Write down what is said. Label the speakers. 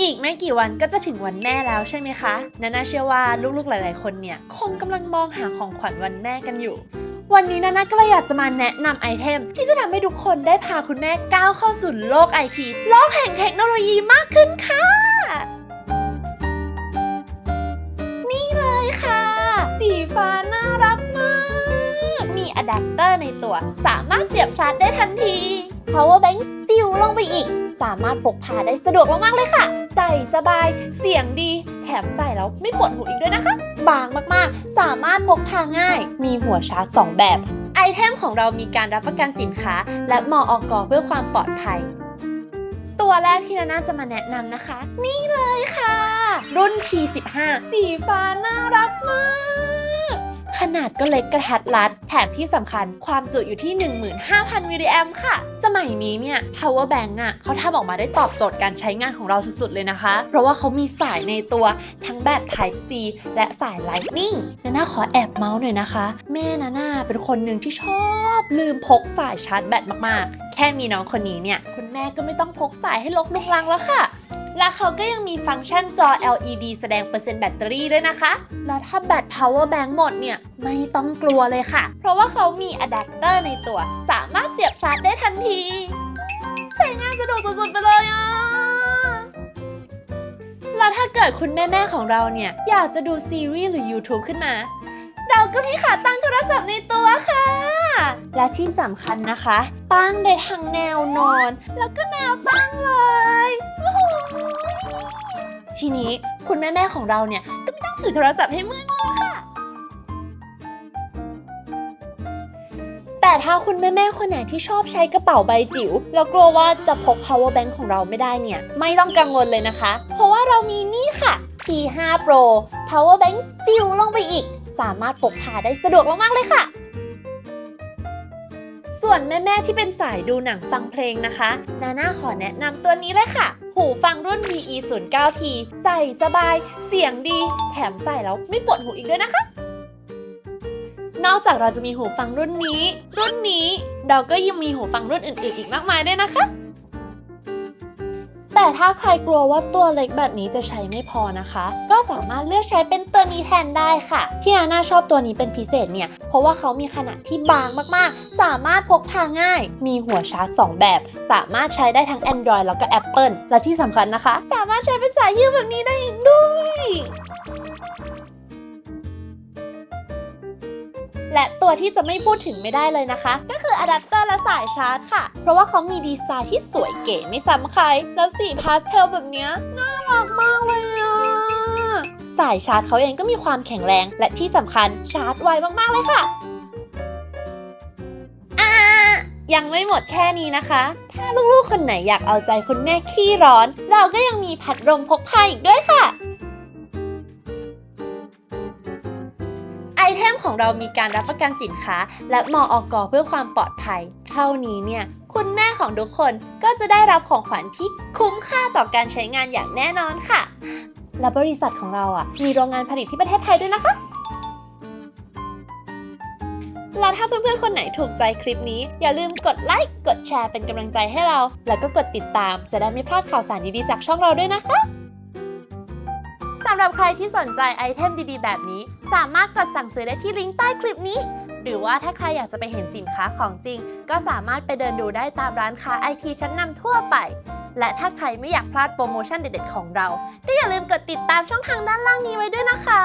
Speaker 1: อีกไม่กี่วันก็จะถึงวันแม่แล้วใช่ไหมคะนานาเชื่อว่าลูกๆหลาย ๆ คนเนี่ย คงกำลังมองหาของขวัญวันแม่กันอยู่ วันนี้นานาก็เลยอยากจะมาแนะนำไอเทม ที่จะทำให้ทุกคนได้พาคุณแม่ก้าวเข้าสู่โลกไอทีโลกแห่งเทคโนโลยีมากขึ้นค่ะ นี่เลยค่ะ สีฟ้าน่ารักมาก มีอะแดปเตอร์ในตัว สามารถเสียบชาร์จได้ทันที power bank จิ๋วลงไปอีก สามารถพกพาได้สะดวกมากๆเลยค่ะ ใส่สบาย เสียงดี แถมใส่แล้วไม่ปวดหูอีกด้วยนะคะ บางมากๆ สามารถพกพาง่าย มีหัวชาร์จ 2 แบบ ไอเทมของเรามีการรับประกันสินค้า และมออกอเพื่อความปลอดภัย ตัวแรกที่นาน่าจะมาแนะนำนะคะ นี่เลยค่ะ รุ่น T15 สีฟ้าน่ารักมาก นาดก็เล็กกระทัดรัด แถมที่สำคัญความจุอยู่ที่ 15,000 มิลลิแอมค่ะ สมัยนี้เนี่ย power bank อะเขาทำออกมาได้ตอบโจทย์การใช้งานของเราสุดๆเลยนะคะ เพราะว่าเขามีสายในตัวทั้งแบบ Type C และสาย Lightning นาน่าขอแอบเมาส์หน่อยนะคะ แม่นาน่าเป็นคนหนึ่งที่ชอบลืมพกสายชาร์จแบตมากๆ แค่มีน้องคนนี้เนี่ย คุณแม่ก็ไม่ต้องพกสายให้ลกลุงลังแล้วค่ะ และเขาก็ยังมีฟังก์ชันจอ LED แสดงเปอร์เซ็นต์แบตเตอรี่ด้วยนะคะ แล้วถ้าแบต power bank หมดเนี่ย ไม่ต้องกลัวเลยค่ะ เพราะว่าเขามีอะแดปเตอร์ในตัว สามารถเสียบชาร์จได้ทันที ใช้งานสะดวกสุดๆไปเลยอะแล้วถ้าเกิดคุณแม่ๆของเราเนี่ย อยากจะดูซีรีส์หรือ YouTube ขึ้นมา เราก็มีขาตั้งโทรศัพท์ในตัวค่ะ และที่สำคัญนะคะ ตั้งได้ทั้งแนวนอน แล้วก็แนวตั้งเลยโอ้โห ทีนี้คุณแม่ ๆ ของเราเนี่ย ก็ไม่ต้องถือโทรศัพท์ให้เมื่อยมือค่ะ แต่ถ้าคุณแม่ ๆ คนไหนที่ชอบใช้กระเป๋าใบจิ๋วแล้วกลัวว่าจะพก power bank ของเราไม่ได้เนี่ย ไม่ต้องกังวลเลยนะคะ เพราะว่าเรามีนี่ค่ะ P5 Pro power bank จิ๋วลงไปอีก สามารถพกพาได้สะดวกมาก ๆ เลยค่ะส่วนแม่ ๆ ที่เป็นสายดูหนังฟังเพลงนะคะ นาน่าขอแนะนำตัวนี้เลยค่ะ หูฟังรุ่น VE 0 9 T ใส่สบาย เสียงดี แถมใส่แล้วไม่ปวดหูอีกด้วยนะคะ นอกจากเราจะมีหูฟังรุ่นนี้ รุ่นนี้เราก็ยังมีหูฟังรุ่นอื่น ๆ อีกมากมายด้วยนะคะ แต่ถ้าใครกลัวว่าตัวเล็กแบบนี้จะใช้ไม่พอนะคะ ก็สามารถเลือกใช้เป็นตัวนี้แทนได้ค่ะ ที่นาน่าชอบตัวนี้เป็นพิเศษเนี่ย เพราะว่าเขามีขนาดที่บางมากๆ สามารถพกพาง่าย มีหัวชาร์จ 2 แบบ สามารถใช้ได้ทั้ง Android แล้วก็ Apple และที่สำคัญนะคะ สามารถใช้เป็นสายยืดแบบนี้ได้อีกด้วย และตัวที่จะไม่พูดถึงไม่ได้เลยนะคะ ก็คืออะแดปเตอร์และสายชาร์จค่ะ เพราะว่าเขามีดีไซน์ที่สวยเก๋ไม่ซ้ำใคร แล้วสีพาสเทลแบบเนี้ยน่ารักมากเลยอะสายชาร์จเขาเองก็มีความแข็งแรงและที่สำคัญชาร์จไวมากๆเลยค่ะยังไม่หมดแค่นี้นะคะ ถ้าลูกๆ คนไหนอยากเอาใจคุณแม่ขี้ร้อน เราก็ยังมีพัดลมพกพาอีกด้วยค่ะ เทมของเรามีการรับประกันสินค้า และมออกเพื่อความปลอดภัย เท่านี้เนี่ย คุณแม่ของทุกคนก็จะได้รับของขวัญที่คุ้มค่าต่อการใช้งานอย่างแน่นอนค่ะ และบริษัทของเราอะมีโรงงานผลิตที่ประเทศไทยด้วยนะคะและถ้าเพื่อนๆ คนไหนถูกใจคลิปนี้ อย่าลืมกดไลค์ กดแชร์เป็นกำลังใจให้เรา แล้วก็กดติดตามจะได้ไม่พลาดข่าวสารดีๆ จากช่องเราด้วยนะคะำหรับใครที่สนใจไอเทมดีๆ แบบนี้ สามารถกดสั่งซื้อได้ที่ลิงก์ใต้คลิปนี้ หรือว่าถ้าใครอยากจะไปเห็นสินค้าของจริง ก็สามารถไปเดินดูได้ตามร้านค้าไอทีชั้นนำทั่วไป และถ้าใครไม่อยากพลาดโปรโมชั่นเด็ดๆของเรา ก็อย่าลืมกดติดตามช่องทางด้านล่างนี้ไว้ด้วยนะคะ